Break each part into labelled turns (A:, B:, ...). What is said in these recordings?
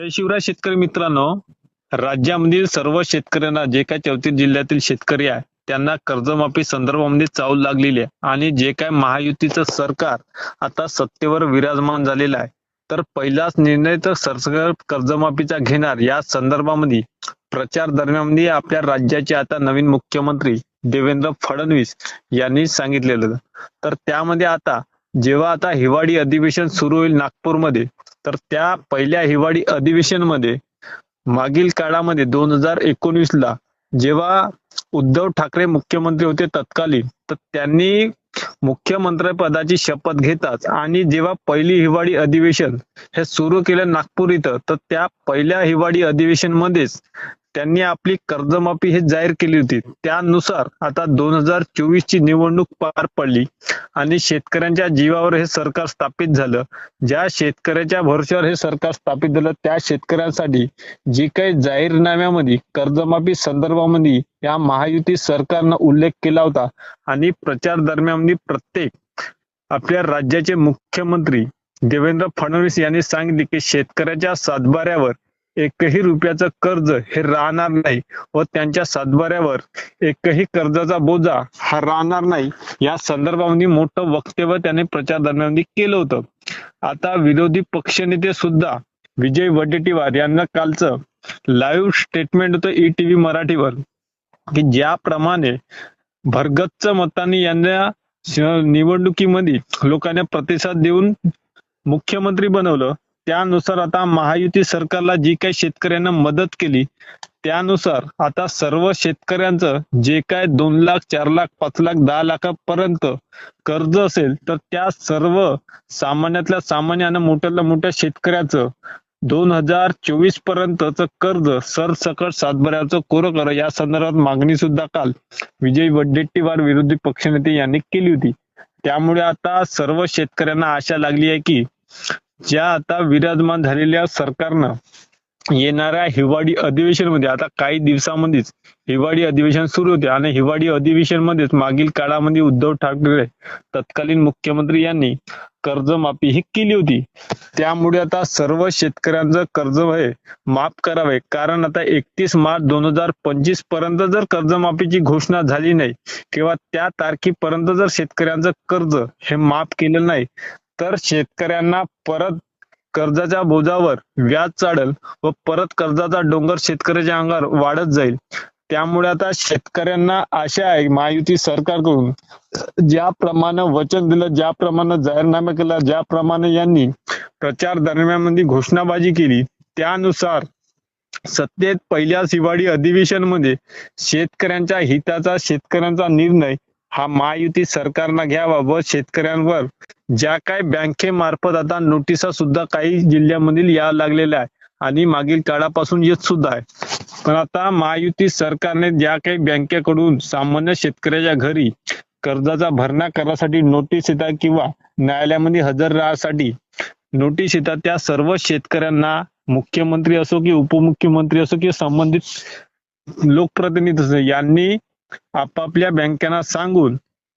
A: शिवराज शेतकरी मित्रांनो राज्यामधील सर्व शेतकऱ्यांना जे काही चौथी जिल्ह्यातील शेतकरी आहे त्यांना कर्जमाफी संदर्भामध्ये चावल लागलेली आहे. आणि जे काय महायुतीचं सरकार आता सत्तेवर विराजमान झालेलं आहे तर पहिलाच निर्णय तर सरकार कर्जमाफीचा घेणार. या संदर्भामध्ये प्रचार दरम्यान आपल्या राज्याचे आता नवीन मुख्यमंत्री देवेंद्र फडणवीस यांनी सांगितलेलं. तर त्यामध्ये आता जेव्हा आता हिवाळी अधिवेशन सुरू होईल नागपूरमध्ये तर त्या पहिल्या हिवाळी अधिवेशनमध्ये मागील काळामध्ये दोन हजार एकोणीस ला जेव्हा उद्धव ठाकरे मुख्यमंत्री होते तत्कालीन तर त्यांनी मुख्यमंत्री पदाची शपथ घेताच आणि जेव्हा पहिली हिवाळी अधिवेशन हे सुरू केलं नागपूर इथं तर त्या पहिल्या हिवाळी अधिवेशन मध्येच त्यांनी आपली कर्जमाफी हे जाहीर केली होती. त्यानुसार आता दोन हजार चोवीस ची निवडणूक पार पडली आणि शेतकऱ्यांच्या जीवावर हे सरकार स्थापित झालं. ज्या शेतकऱ्याच्या भरोश्यावर हे सरकार स्थापित झालं त्या शेतकऱ्यांसाठी जी काही जाहीरनाम्यामध्ये कर्जमाफी संदर्भामध्ये या महायुती सरकारनं उल्लेख केला होता आणि प्रचार दरम्यान प्रत्येक आपल्या राज्याचे मुख्यमंत्री देवेंद्र फडणवीस यांनी सांगितले की शेतकऱ्याच्या सातबाऱ्यावर एकही रुपयाचं कर्ज हे राहणार नाही व त्यांच्या सातबाऱ्यावर एकही कर्जाचा बोजा हा राहणार नाही. या संदर्भामध्ये मोठं वक्तव्य त्याने प्रचार दरम्यान केलं होतं. आता विरोधी पक्षनेते सुद्धा विजय वडेट्टीवार यांना कालचं लाईव्ह स्टेटमेंट होतं ई टीव्ही मराठीवर की ज्याप्रमाणे भरगच्च मतांनी यांना निवडणुकीमध्ये लोकांना प्रतिसाद देऊन मुख्यमंत्री बनवलं त्यानुसार आता महायुती सरकारला जी काही शेतकऱ्यांना मदत केली त्यानुसार आता सर्व शेतकऱ्यांचं जे काय दोन लाख चार लाख पाच लाख दहा लाखापर्यंत कर्ज असेल तर त्या सर्व सामान्यातल्या सामान्य आणि मोठ्यातल्या मोठ्या शेतकऱ्याचं दोन हजार चोवीस पर्यंतच कर्ज सरसकट सातबाऱ्याचं कोरं करा. या संदर्भात मागणी सुद्धा काल विजय वडेट्टीवार विरोधी पक्षनेते यांनी केली होती. त्यामुळे आता सर्व शेतकऱ्यांना आशा लागली आहे की ज्या आता विराजमान झालेल्या सरकारनं येणाऱ्या हिवाळी अधिवेशनमध्ये आता काही दिवसामध्येच हिवाळी अधिवेशन सुरू होते आणि हिवाळी अधिवेशन मध्येच मागील काळामध्ये उद्धव ठाकरे तत्कालीन मुख्यमंत्री यांनी कर्जमाफी ही केली होती. त्यामुळे आता सर्व शेतकऱ्यांचं कर्ज हे माफ करावे. कारण आता एकतीस मार्च दोन हजार पंचवीसपर्यंत जर कर्जमाफीची घोषणा झाली नाही किंवा त्या तारखेपर्यंत जर शेतकऱ्यांचं कर्ज हे माफ केलं नाही तर शेतकऱ्यांना परत कर्जाच्या बोजावर व्याज चढेल व परत कर्जाचा डोंगर शेतकऱ्याच्या अंगावर वाढत जाईल. त्यामुळे आता शेतकऱ्यांना आशा आहे महायुती सरकारकडून ज्याप्रमाणे वचन दिलं ज्याप्रमाणे जाहीरनामा केला ज्याप्रमाणे यांनी प्रचार दरम्यान घोषणाबाजी केली त्यानुसार सत्तेत पहिल्याच हिवाळी अधिवेशनमध्ये शेतकऱ्यांच्या हिताचा शेतकऱ्यांचा निर्णय हा महायुती सरकारनं घ्यावा व शेतकऱ्यांवर ज्या काय बँकेमार्फत आता नोटिसा सुद्धा काही जिल्ह्यामधील या लागलेल्या आहे आणि मागील काळापासून येत सुद्धा आहे. पण आता महायुती सरकारने ज्या काही बँकेकडून सामान्य शेतकऱ्याच्या घरी कर्जाचा भरणा करण्यासाठी नोटीस येतात किंवा न्यायालयामध्ये हजर राहण्यासाठी नोटीस येतात त्या सर्व शेतकऱ्यांना मुख्यमंत्री असो की उपमुख्यमंत्री असो की संबंधित लोकप्रतिनिधी यांनी आपापल्या बँकांना सांगून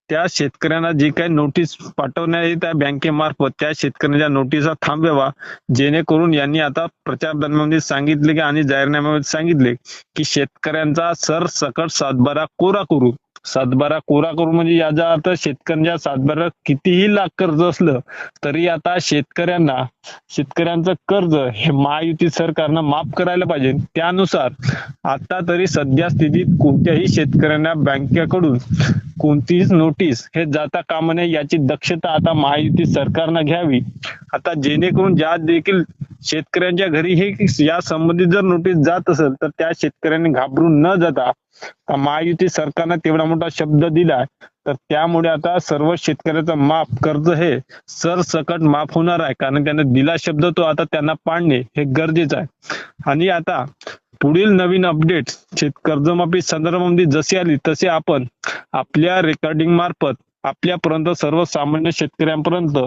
A: त्या शेतकऱ्यांना जी काही नोटीस पाठवण्यात येईल त्या बँकेमार्फत त्या शेतकऱ्यांच्या नोटिसा थांबवा जेणेकरून यांनी आता प्रचार दरम्यान सांगितले की आणि जाहीरनाम्यामध्ये सांगितले की शेतकऱ्यांचा सरसकट सातबारा कोरा करू. सातबारा कोरा करू म्हणजे याचा अर्थ शेतकऱ्यांच्या सातबारा कितीही लाख कर्ज असलं तरी आता शेतकऱ्यांना शेतकऱ्यांचं कर्ज हे महायुती सरकारनं माफ करायला पाहिजे. त्यानुसार आता तरी सध्या स्थितीत कोणत्याही शेतकऱ्यांना बँकेकडून कोणतीच नोटीस हे जाता कामा नये याची दक्षता आता महायुती सरकारनं घ्यावी. आता जेणेकरून ज्या देखील शेतकऱ्यांच्या घरी हे या संबंधित जर नोटीस जात असेल तर त्या शेतकऱ्यांनी घाबरून न जाता महायुती सरकारनं तेवढा मोठा शब्द दिलाय तर त्यामुळे आता सर्व शेतकऱ्याचं माफ कर्ज हे सरसकट माफ होणार आहे. कारण त्यांना दिला शब्द तो आता त्यांना पाडणे हे गरजेचं आहे. आणि आता पुढील नवीन अपडेट शेत कर्जमाफी संदर्भामध्ये जशी आली तसे आपण आपल्या रेकॉर्डिंग मार्फत आपल्यापर्यंत सर्वसामान्य शेतकऱ्यांपर्यंत